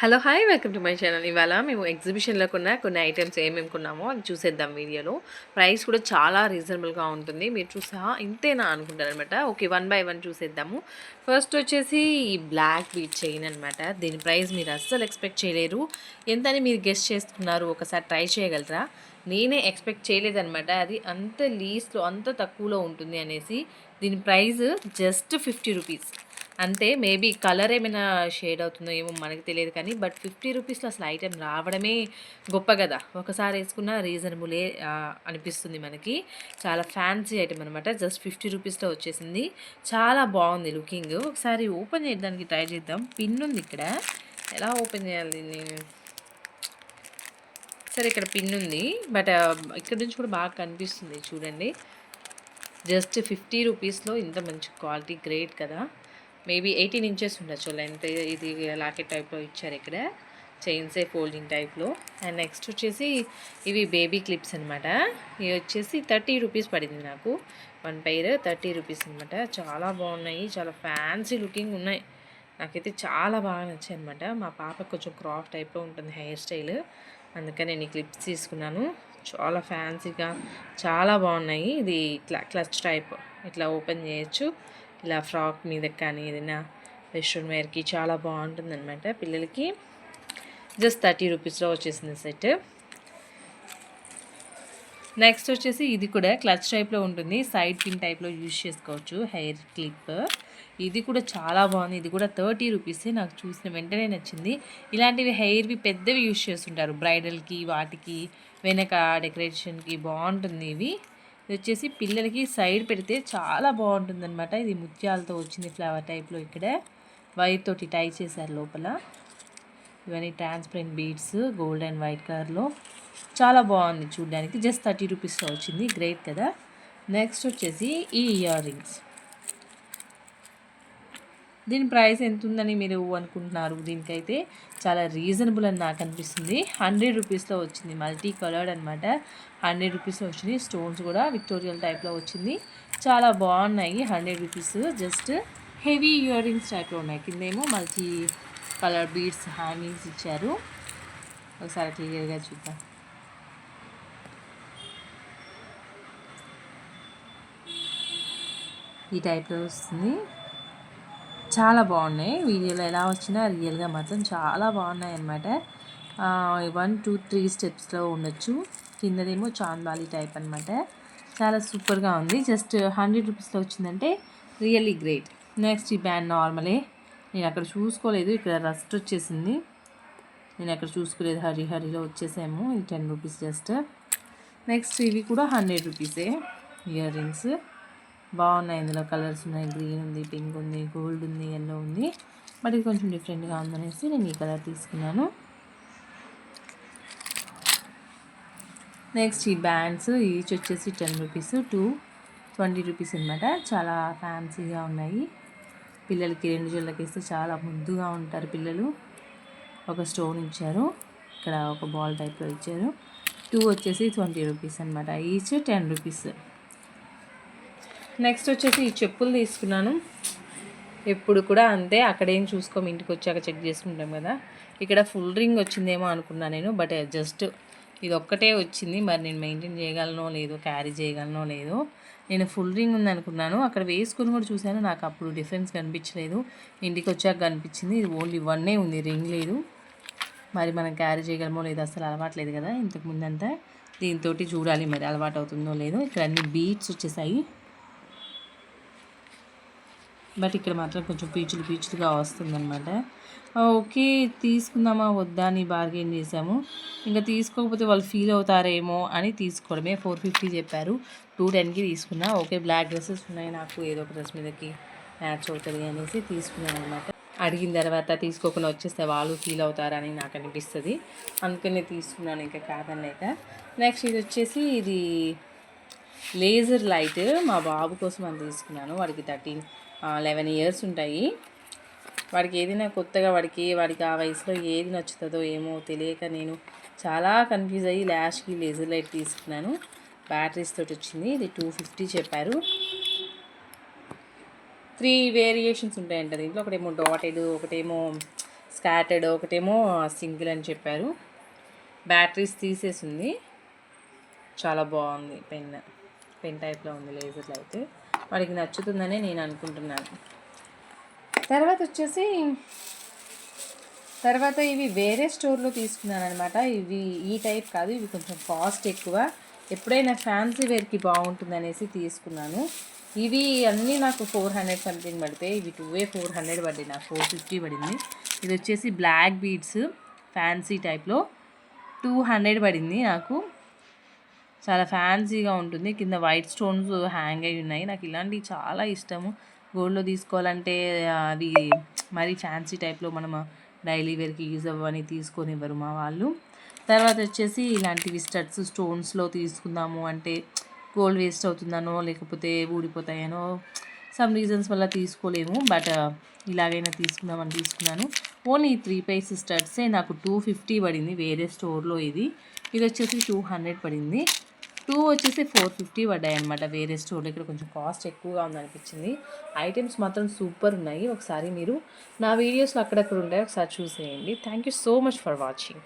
Hello hi welcome to my channel ఇవాళ మేము ఎగ్జిబిషన్లో కొన్న కొన్ని ఐటమ్స్ ఏమేమి కొన్నామో అది చూసేద్దాం వీడియోలో. ప్రైస్ కూడా చాలా రీజనబుల్గా ఉంటుంది. మీరు చూసా ఇంతేనా అనుకుంటారనమాట. ఓకే వన్ బై వన్ చూసేద్దాము. ఫస్ట్ వచ్చేసి ఈ బ్లాక్ బీట్ చైన్ అనమాట దీని ప్రైస్ మీరు అస్సలు ఎక్స్పెక్ట్ చేయలేరు. ఎంతని మీరు గెస్ట్ చేస్తున్నారు ఒకసారి ట్రై చేయగలరా? నేనే ఎక్స్పెక్ట్ చేయలేదనమాట అది అంత లీస్లో అంత తక్కువలో ఉంటుంది అనేసి దీని ప్రైస్ జస్ట్ ఫిఫ్టీ రూపీస్ అంతే మేబీ కలర్ ఏమైనా షేడ్ అవుతుందో ఏమో మనకి తెలియదు కానీ బట్ ఫిఫ్టీ రూపీస్లో అసలు ఐటెం రావడమే గొప్ప కదా. ఒకసారి వేసుకున్న రీజనబులే అనిపిస్తుంది మనకి. చాలా ఫ్యాన్సీ ఐటెం అనమాట జస్ట్ ఫిఫ్టీ రూపీస్లో వచ్చేసింది. చాలా బాగుంది లుకింగ్. ఒకసారి ఓపెన్ చేయడానికి ట్రై చేద్దాం. పిన్ ఉంది ఇక్కడ. ఎలా ఓపెన్ చేయాలి సరే ఇక్కడ పిన్ ఉంది. బట్ ఇక్కడ నుంచి కూడా బాగా కనిపిస్తుంది చూడండి. జస్ట్ ఫిఫ్టీ రూపీస్లో ఇంత మంచి క్వాలిటీ గ్రేట్ కదా. మేబీ ఎయిటీన్ ఇంచెస్ ఉండొచ్చు లెంత్ ఇది లాకెట్ టైప్లో ఇచ్చారు ఇక్కడ. చైన్సే ఫోల్డింగ్ టైప్లో. అండ్ నెక్స్ట్ వచ్చేసి ఇవి బేబీ క్లిప్స్ అనమాట ఇవి వచ్చేసి థర్టీ రూపీస్ పడింది నాకు. వన్ పైర్ థర్టీ రూపీస్ అనమాట చాలా బాగున్నాయి. చాలా ఫ్యాన్సీ లుకింగ్ ఉన్నాయి. నాకైతే చాలా బాగా నచ్చాయి అనమాట మా పాప కొంచెం క్రాఫ్ టైప్లో ఉంటుంది హెయిర్ స్టైల్. అందుకని నేను ఈ క్లిప్స్ తీసుకున్నాను. చాలా ఫ్యాన్సీగా చాలా బాగున్నాయి. ఇది క్లచ్ టైప్. ఇట్లా ఓపెన్ చేయొచ్చు. ఇలా ఫ్రాక్ మీద కానీ ఏదైనా వెస్ట్రన్ వేర్కి చాలా బాగుంటుంది అనమాట పిల్లలకి. జస్ట్ థర్టీ రూపీస్లో వచ్చేసింది సెట్. నెక్స్ట్ వచ్చేసి ఇది కూడా క్లచ్ టైప్లో ఉంటుంది. సైడ్ పిన్ టైప్లో యూజ్ చేసుకోవచ్చు. Hair clip. ఇది కూడా చాలా బాగుంది. ఇది కూడా థర్టీ రూపీసే నాకు చూసిన వెంటనే నచ్చింది. ఇలాంటివి హెయిర్వి పెద్దవి యూజ్ చేస్తుంటారు. బ్రైడల్కి వాటికి వెనక డెకరేషన్కి బాగుంటుంది ఇవి. ఇది వచ్చేసి పిల్లలకి సైడ్ పెడితే చాలా బాగుంటుంది అనమాట ఇది ముత్యాలతో వచ్చింది ఫ్లవర్ టైప్లో ఇక్కడ. వైర్ తోటి టై చేశారు లోపల. ఇవన్నీ transparent beads gold and white కలర్లో. చాలా బాగుంది చూడడానికి. జస్ట్ థర్టీ రూపీస్లో వచ్చింది. గ్రేట్ కదా. నెక్స్ట్ వచ్చేసి ఈ ఇయర్ రింగ్స్. దీని ప్రైస్ ఎంత ఉందని మీరు అనుకుంటున్నారు? దీనికైతే చాలా రీజనబుల్ అని నాకు అనిపిస్తుంది. హండ్రెడ్ రూపీస్లో వచ్చింది. మల్టీ కలర్డ్ అనమాట హండ్రెడ్ రూపీస్లో వచ్చింది. స్టోన్స్ కూడా విక్టోరియల్ టైప్లో వచ్చింది. చాలా బాగున్నాయి hundred rupees. Just heavy ear rings టైప్లో ఉన్నాయి. కిందేమో మల్టీ కలర్ బీడ్స్ హ్యాంగింగ్స్ ఇచ్చారు. ఒకసారి క్లియర్గా చూద్దాం. ఈ టైప్లో వస్తుంది. చాలా బాగున్నాయి. వీడియోలో ఎలా వచ్చినా రియల్గా మాత్రం చాలా బాగున్నాయి అనమాట వన్ టూ త్రీ స్టెప్స్లో ఉండొచ్చు. కిందదేమో చాందాలి టైప్ అనమాట చాలా సూపర్గా ఉంది. జస్ట్ హండ్రెడ్ రూపీస్లో వచ్చిందంటే రియల్లీ గ్రేట్. నెక్స్ట్ ఈ బ్యాండ్ నార్మలే. నేను అక్కడ చూసుకోలేదు. ఇక్కడ రస్ట్ వచ్చేసింది. నేను అక్కడ చూసుకోలేదు. హరి హరిలో వచ్చేసాము. ఈ టెన్ రూపీస్ జస్ట్. నెక్స్ట్ ఇవి కూడా హండ్రెడ్ రూపీసే. Earrings. బాగున్నాయి. ఇందులో కలర్స్ ఉన్నాయి. గ్రీన్ ఉంది పింక్ ఉంది గోల్డ్ ఉంది ఎల్లో ఉంది. బట్ ఇది కొంచెం డిఫరెంట్గా ఉందనేసి నేను ఈ కలర్ తీసుకున్నాను. నెక్స్ట్ ఈ బ్యాండ్స్ ఈచ్ వచ్చేసి ten rupees two twenty rupees అనమాట చాలా ఫ్యాన్సీగా ఉన్నాయి. పిల్లలకి రెండు జోళ్ళకి ఇస్తే చాలా ముద్దుగా ఉంటారు పిల్లలు. ఒక స్టోన్ ఇచ్చారు. ఇక్కడ ఒక బాల్ టైప్లో ఇచ్చారు. టూ వచ్చేసి ట్వంటీ రూపీస్ అనమాట ఈచ్ టెన్ రూపీస్. నెక్స్ట్ వచ్చేసి ఈ చెప్పులు తీసుకున్నాను. ఎప్పుడు కూడా అంతే అక్కడ ఏం చూసుకోము ఇంటికి వచ్చాక చెక్ చేసుకుంటాం కదా. ఇక్కడ ఫుల్ రింగ్ వచ్చిందేమో అనుకున్నా నేను బట్ జస్ట్ uh, ఇది ఒక్కటే వచ్చింది. మరి నేను మెయింటైన్ చేయగలనో లేదో క్యారీ చేయగలనో లేదో నేను ఫుల్ రింగ్ ఉంది అనుకున్నాను. అక్కడ వేసుకుని కూడా చూశాను నాకు అప్పుడు డిఫరెన్స్ కనిపించలేదు. ఇంటికి వచ్చాక కనిపించింది ఇది ఓన్లీ వన్నే ఉంది రింగ్ లేదు. మరి మనం క్యారీ చేయగలమో లేదో అసలు అలవాట్లేదు కదా ఇంతకు ముందంతా. దీంతో చూడాలి మరి అలవాటు అవుతుందో లేదో. ఇక్కడ అన్ని బీట్స్ వచ్చేసాయి. బట్ ఇక్కడ మాత్రం కొంచెం పీచులు పీచులుగా వస్తుందన్నమాట. ఓకే తీసుకుందామా వద్దా అని బార్గెన్ చేసాము ఇంకా తీసుకోకపోతే వాళ్ళు ఫీల్ అవుతారేమో అని తీసుకోవడమే. ఫోర్ ఫిఫ్టీ చెప్పారు. టూ టెన్కి తీసుకున్నా. ఓకే బ్లాక్ డ్రెస్సెస్ ఉన్నాయి నాకు. ఏదో ఒక డ్రెస్ మీదకి మ్యాచ్ అవుతుంది అనేసి తీసుకున్నాను అనమాట అడిగిన తర్వాత తీసుకోకుండా వచ్చేస్తే వాళ్ళు ఫీల్ అవుతారని నాకు అనిపిస్తుంది. అందుకని తీసుకున్నాను ఇంకా కాదనలేక నెక్స్ట్ ఇది వచ్చేసి ఇది లేజర్ లైట్ మా బాబు కోసం అని తీసుకున్నాను. వాడికి థర్టీన్ లెవెన్ ఇయర్స్ ఉంటాయి. వాడికి ఏదైనా కొత్తగా వాడికి వాడికి ఆ వయసులో ఏది నచ్చుతుందో ఏమో తెలియక నేను చాలా కన్ఫ్యూజ్ అయ్యి లాస్ట్కి లేజర్ లైట్ తీసుకున్నాను. బ్యాటరీస్ తోటి వచ్చింది. ఇది టూ ఫిఫ్టీ చెప్పారు. త్రీ వేరియేషన్స్ ఉంటాయంట దీంట్లో. ఒకటేమో డాటెడ్ ఒకటేమో స్కాటర్డ్ ఒకటేమో సింగిల్ అని చెప్పారు. బ్యాటరీస్ తీసేసింది. చాలా బాగుంది పెన్. పెన్ టైప్లో ఉంది లేజర్లో అయితే వాడికి నచ్చుతుందని నేను అనుకుంటున్నాను. తర్వాత వచ్చేసి తర్వాత ఇవి వేరే స్టోర్లో తీసుకున్నాను అనమాట ఇవి ఈ టైప్ కాదు ఇవి కొంచెం కాస్ట్ ఎక్కువ. ఎప్పుడైనా ఫ్యాన్సీ వేర్కి బాగుంటుంది అనేసి తీసుకున్నాను. ఇవి అన్నీ నాకు ఫోర్ హండ్రెడ్ సంథింగ్ పడితే ఇవి టూవే ఫోర్ హండ్రెడ్ పడింది నాకు ఫోర్ ఫిఫ్టీ పడింది. ఇది వచ్చేసి బ్లాక్ బీడ్స్ ఫ్యాన్సీ టైప్లో. టూ హండ్రెడ్ పడింది నాకు. చాలా ఫ్యాన్సీగా ఉంటుంది. కింద వైట్ స్టోన్స్ హ్యాంగ్ అయి ఉన్నాయి. నాకు ఇలాంటివి చాలా ఇష్టము. గోల్డ్లో తీసుకోవాలంటే అది మరీ ఫ్యాన్సీ టైప్లో మనం డైలీ వేర్కి యూజ్ అవ్వని తీసుకొని ఇవ్వరు మా వాళ్ళు. తర్వాత వచ్చేసి ఇలాంటివి స్టడ్స్ స్టోన్స్లో తీసుకుందాము అంటే గోల్డ్ వేస్ట్ అవుతుందనో లేకపోతే ఊడిపోతాయనో సమ్ రీజన్స్ వల్ల తీసుకోలేము. బట్ ఇలాగైనా తీసుకుందామని తీసుకున్నాను. ఓన్లీ త్రీ పైస్ స్టడ్సే నాకు టూ ఫిఫ్టీ పడింది వేరే స్టోర్లో ఇది. ఇది వచ్చేసి టూ హండ్రెడ్ పడింది. టూ వచ్చేసి ఫోర్ ఫిఫ్టీ పడ్డాయి అనమాట వేరే స్టోర్లో ఇక్కడ కొంచెం కాస్ట్ ఎక్కువగా ఉందనిపించింది. ఐటమ్స్ మాత్రం సూపర్ ఉన్నాయి. ఒకసారి మీరు నా వీడియోస్లో అక్కడక్కడ ఉంటాయి ఒకసారి చూసేయండి. Thank you so much for watching